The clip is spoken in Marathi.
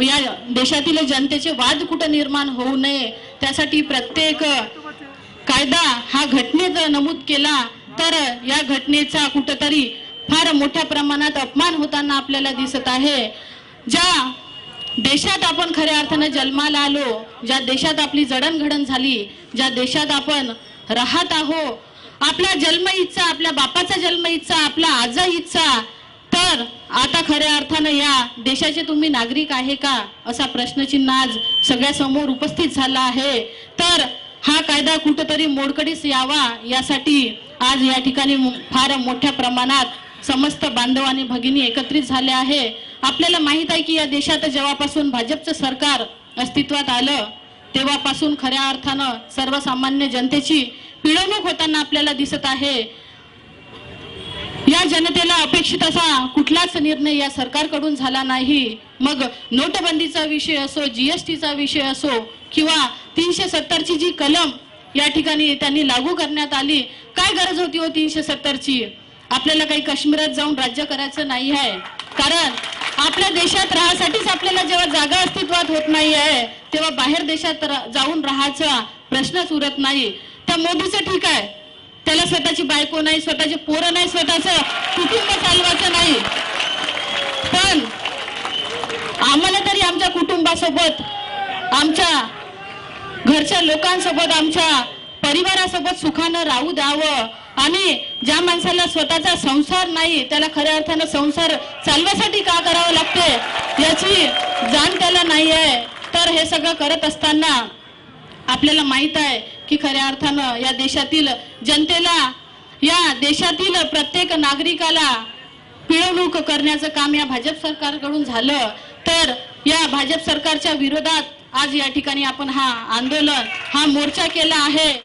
या देशातील जनतेचे वाद कुठं निर्माण होऊ नये त्यासाठी प्रत्येक कायदा हा घटनेत नमूद केला तर या घटनेचा कुठंतरी फार मोठ्या प्रमाणात अपमान होताना आपल्याला दिसत आहे. ज्या देशात आपण खऱ्या अर्थानं जन्माला आलो ज्या देशात आपली जडणघडण झाली ज्या देशात आपण राहत आहो आपला जन्म इच्छा आपल्या बापाचा जन्म इच्छा आपला आजा इच्छा तर आता खऱ्या अर्थानं या देशाचे तुम्ही नागरिक आहे का? असा प्रश्नचिन्ह आज सगळ्यासमोर उपस्थित झाला आहे. तर हा कायदा कुठंतरी मोडकडीस यावा यासाठी आज या ठिकाणी फार मोठ्या प्रमाणात समस्त बांधव आणि भगिनी एकत्रित झाले आहे. आपल्याला माहीत आहे की या देशात जेव्हापासून भाजपचं सरकार अस्तित्वात आलं तेव्हापासून खऱ्या अर्थानं सर्वसामान्य जनतेची पिळवणूक होताना आपल्याला दिसत आहे. या जनतेला अपेक्षित असा कुठलाच निर्णय या सरकारकडून झाला नाही. मग नोटबंदीचा विषय असो जीएसटीचा विषय असो किंवा तीनशे सत्तरची जी कलम या ठिकाणी त्यांनी लागू करण्यात आली काय गरज होती हो तीनशे सत्तरची? आपल्याला काही काश्मीरात जाऊन राज्य करायचं नाही आहे. कारण आपल्या देशात राहासाठीच आपल्याला जेव्हा जागा अस्तित्वात होत नाही आहे तेव्हा बाहेर देशात जाऊन राहायचा प्रश्नच उरत नाही. त्या मोदीचं ठीक आहे. त्याला स्वतःची बायको नाही स्वतःचे पोरं नाही स्वतःचं कुटुंब चालवायचं नाही. पण आम्हाला तरी आमच्या कुटुंबासोबत आमच्या घरच्या लोकांसोबत आमच्या परिवारासोबत सुखानं राहू द्यावं. आणि ज्या माणसाला स्वतःचा संसार नाही त्याला खऱ्या अर्थानं संसार चालवासाठी का करावं लागते याची जाण त्याला नाही आहे तर हे सगळं करत असताना आपल्याला माहीत आहे की खऱ्या अर्थानं या देशातील जनतेला या देशातील प्रत्येक नागरिकाला पिळवणूक करण्याचं काम या भाजप सरकारकडून झालं. तर या भाजप सरकारच्या विरोधात आज या ठिकाणी आपण हा आंदोलन हा मोर्चा केला आहे.